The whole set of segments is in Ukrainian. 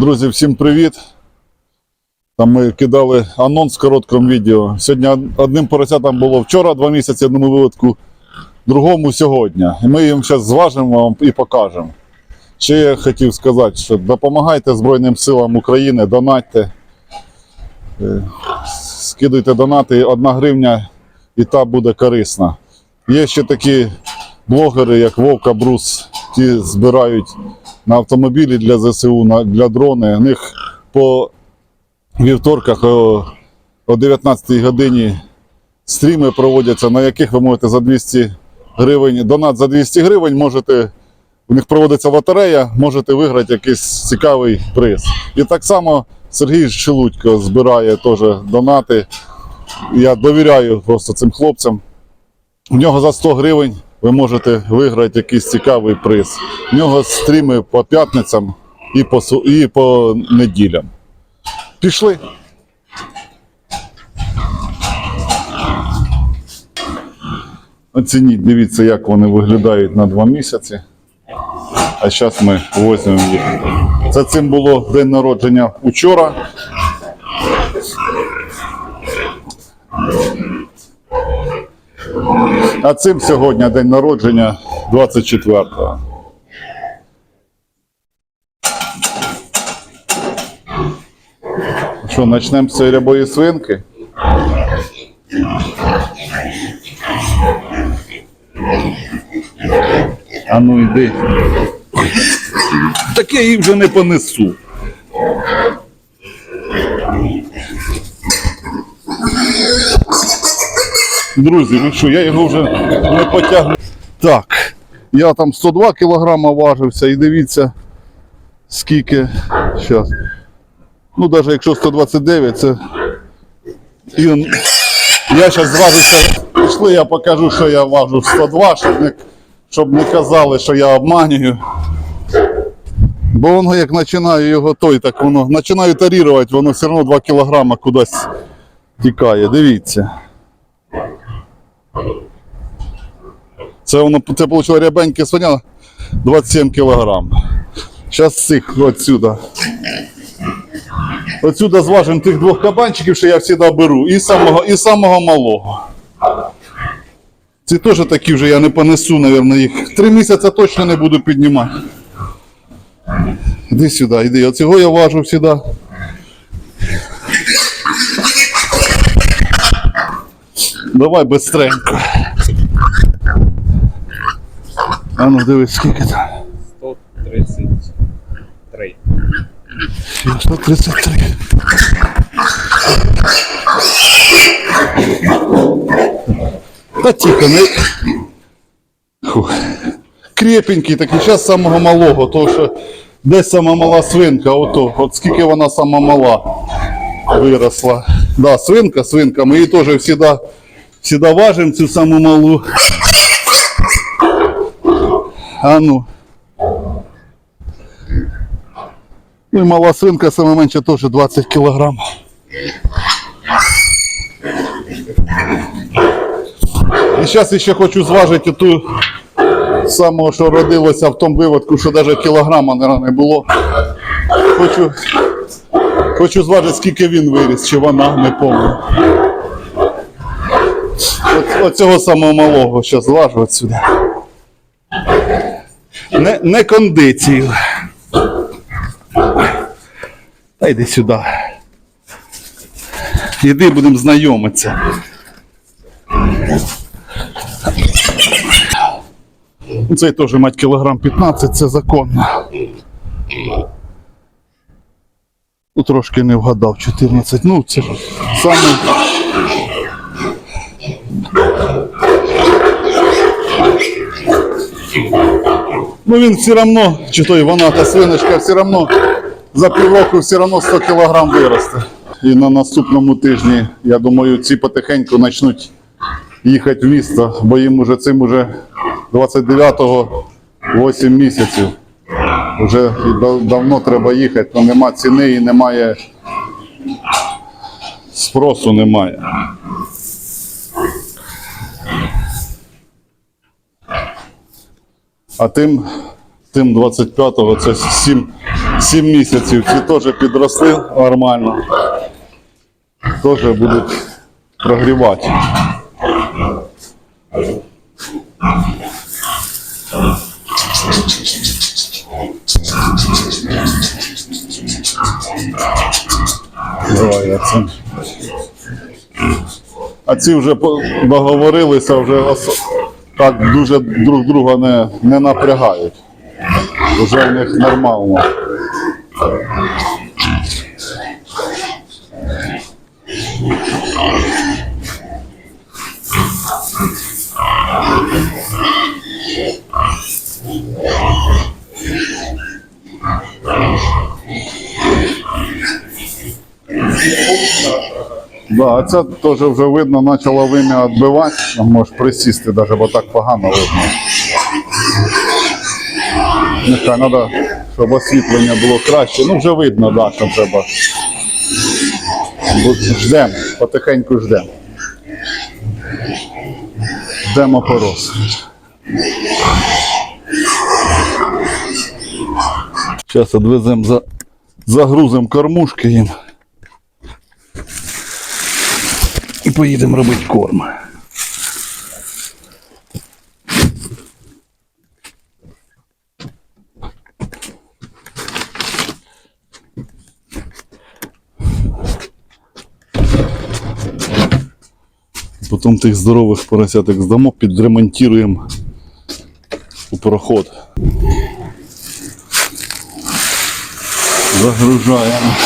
Друзі, всім привіт! Там ми кидали анонс в короткому відео. Сьогодні одним поросятам було вчора два місяці, одному виводку, другому сьогодні. І ми їм зараз зважимо вам і покажемо. Ще я хотів сказати, що допомагайте Збройним силам України, донатьте, Е, скидуйте донати, одна гривня і та буде корисна. Є ще такі блогери, як Вовка Брус, ті збирають на автомобілі для ЗСУ, для дрони. У них по вівторках о, о 19 годині стріми проводяться, на яких ви можете за 200 гривень, донат за 200 гривень можете. У них проводиться лотерея, можете виграти якийсь цікавий приз. І так само Сергій Шелудько збирає теж донати. Я довіряю просто цим хлопцям. У нього за 100 гривень ви можете виграти якийсь цікавий приз. У нього стріми по п'ятницям і по, і по неділям. Пішли. Оцініть, дивіться, як вони виглядають на два місяці. А зараз ми возьмемо їх. Це цим було день народження учора. А цим сьогодні день народження 24-го. Що, почнемо з цієї рябої свинки? А ну йди. Так я її вже не понесу. Друзі, ви що, я його вже не потягну. Так, я там 102 кілограма важився і дивіться, скільки. Зараз. Ну, навіть якщо 129, це. І... Я зараз зважуся. Пішли, я покажу, що я важу 102, щоб не, щоб не казали, що я обманюю. Бо воно як починаю його той, так воно починаю тарірувати, воно все одно 2 кілограма кудись тікає. Дивіться. Це воно це вийшло рябеньке свиня 27 кілограм. Зараз цих отсюда. Отсюда зважимо тих двох кабанчиків, що я завжди беру, і самого, і самого малого. Ці теж такі вже я не понесу, мабуть, їх. Три місяці точно не буду піднімати. Іди сюди, іди. Оцього я важу сюди. Давай быстренько. А ну дивись, скільки там. 133. 133. Та тихо, не. Фу. Крепенький такий, зараз самого малого, тому що десь сама мала свинка, ото, от скільки вона сама мала виросла. Да, свинка, свинка, ми її теж завжди, завжди важимо, цю саму малу. А ну. Ну і мала свинка саме менше теж 20 кілограм. І зараз ще хочу зважити ту самого, що родилося в тому виводку, що навіть кілограма наверно, не було. Хочу, хочу зважити, скільки він виріс, чи вона, не пам'ятаю. Оцього самого малого зараз зважу отсюди. Не, не кондицію. Та йди сюди. Іди будемо знайомитися. Цей теж мать кілограм 15, це законно. Ну, трошки не вгадав, 14. Ну, це саме. Ну він все одно, чи то і вона, та свиночка, все одно за півроку все одно 100 кілограм виросте. І на наступному тижні, я думаю, ці потихеньку почнуть їхати в місто, бо їм уже цим уже 29-го 8 місяців. Вже давно треба їхати, але нема ціни і немає спросу немає. А тим, тим 25-го це 7, 7 місяців. Ці теж підросли нормально. Теж будуть прогрівати. Давай я це. А ці вже по- договорилися, вже так дуже друг друга не, не напрягають. Вже в них нормально. А це теж вже видно, почала вим'я відбивати. Ну, Можеш присісти навіть, бо так погано видно. Нехай треба, щоб освітлення було краще. Ну вже видно, да, що треба. Ждемо, потихеньку ждемо. Ждемо порос. Зараз відвеземо за, загрузимо кормушки їм. І поїдемо робити корм. Потім тих здорових поросяток здамо, підремонтуємо у проход. Загружаємо.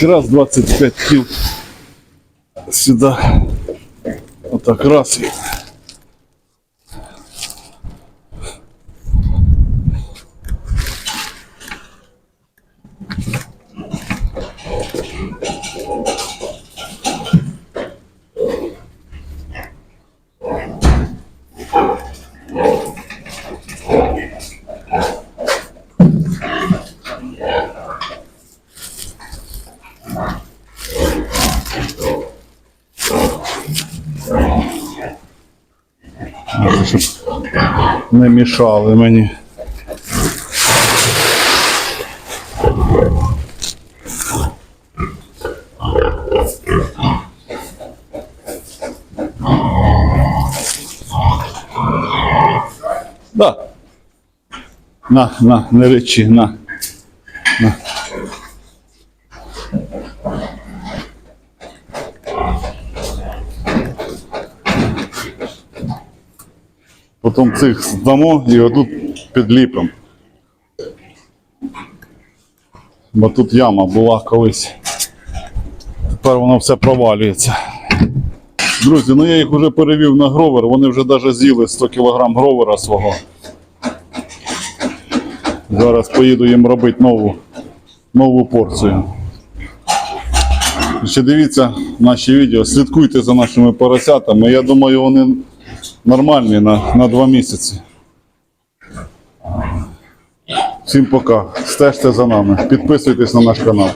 Якраз 25 кіл сюди. Отак раз не мішали мені. На, на, не речи, на. на. Потім цих здамо і отут підліпимо. Бо тут яма була колись. Тепер воно все провалюється. Друзі, ну я їх вже перевів на гровер, вони вже навіть з'їли 100 кг гровера свого. Зараз поїду їм робити нову, нову порцію. Ще дивіться наші відео, слідкуйте за нашими поросятами. Я думаю, вони нормальні на, на два місяці. Всім пока. Стежте за нами. Підписуйтесь на наш канал.